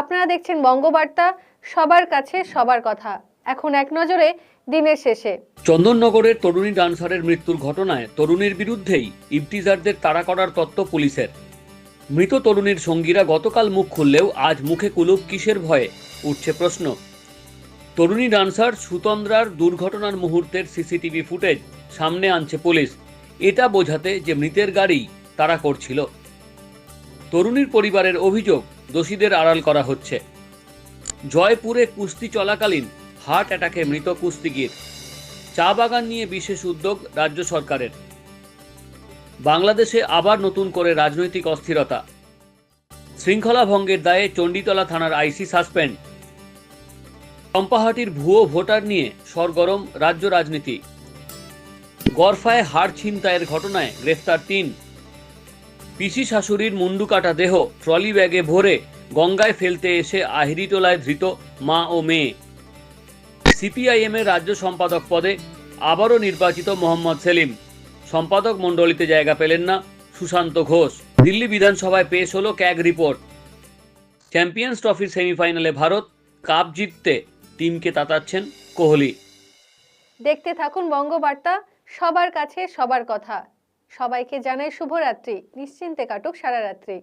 আপনারা দেখছেন বঙ্গবার্তা, সবার কাছে সবার কথা। এখন এক নজরে দিনের শেষে। চন্দননগরের তরুণী ডান্সারের মৃত্যুর ঘটনায় তরুণীর বিরুদ্ধেই ইবটিজারদের তাড়া করার তত্ত্ব পুলিশের। মৃত তরুণীর সঙ্গীরা গতকাল মুখ খুললেও আজ মুখে কুলুপ কিসের ভয়ে, উঠছে প্রশ্ন। তরুণী ডান্সার সুতন্দ্রার দুর্ঘটনার মুহূর্তের সিসিটিভি ফুটেজ সামনে আনছে পুলিশ। এটা বোঝাতে যে মৃতের গাড়ি তারা করছিল। তরুণীর পরিবারের অভিযোগ দোষীদের আড়াল করা হচ্ছে। জয়পুরে কুস্তি চলাকালীন হার্ট অ্যাটাকে মৃত কুস্তিগির। চা বাগান নিয়ে বিশেষ উদ্যোগ রাজ্য সরকারের। বাংলাদেশে আবার নতুন করে রাজনৈতিক অস্থিরতা। শৃঙ্খলা ভঙ্গের দায়ে চণ্ডীতলা থানার আইসি সাসপেন্ড। চম্পাহাটির ভুয়ো ভোটার নিয়ে সরগরম রাজ্য রাজনীতি। গরফায় হাড় ছিনতাইয়ের ঘটনায় গ্রেফতার তিন। পিসি শাশুড়ির মুন্ডু কাটা দেহ ট্রলি ব্যাগে ভরে গঙ্গায় ফেলতে এসে আহিরিটোলায় ধৃত মা ও মেয়ে। সিপিআইএম এর রাজ্য সম্পাদক পদে আবারও নির্বাচিত মোহাম্মদ সেলিম। সম্পাদক মণ্ডলীতে জায়গা পেলেন না সুশান্ত ঘোষ। দিল্লি বিধানসভায় পেশ হলো ক্যাগ রিপোর্ট। চ্যাম্পিয়ন্স ট্রফির সেমিফাইনালে ভারত কাপ জিততে টিমকে তাতাচ্ছেন কোহলি। দেখতে থাকুন বঙ্গবার্তা, সবার কাছে সবার কথা। সবাইকে জানাই শুভরাত্রি। নিশ্চিন্তে কাটুক সারা রাত্রি।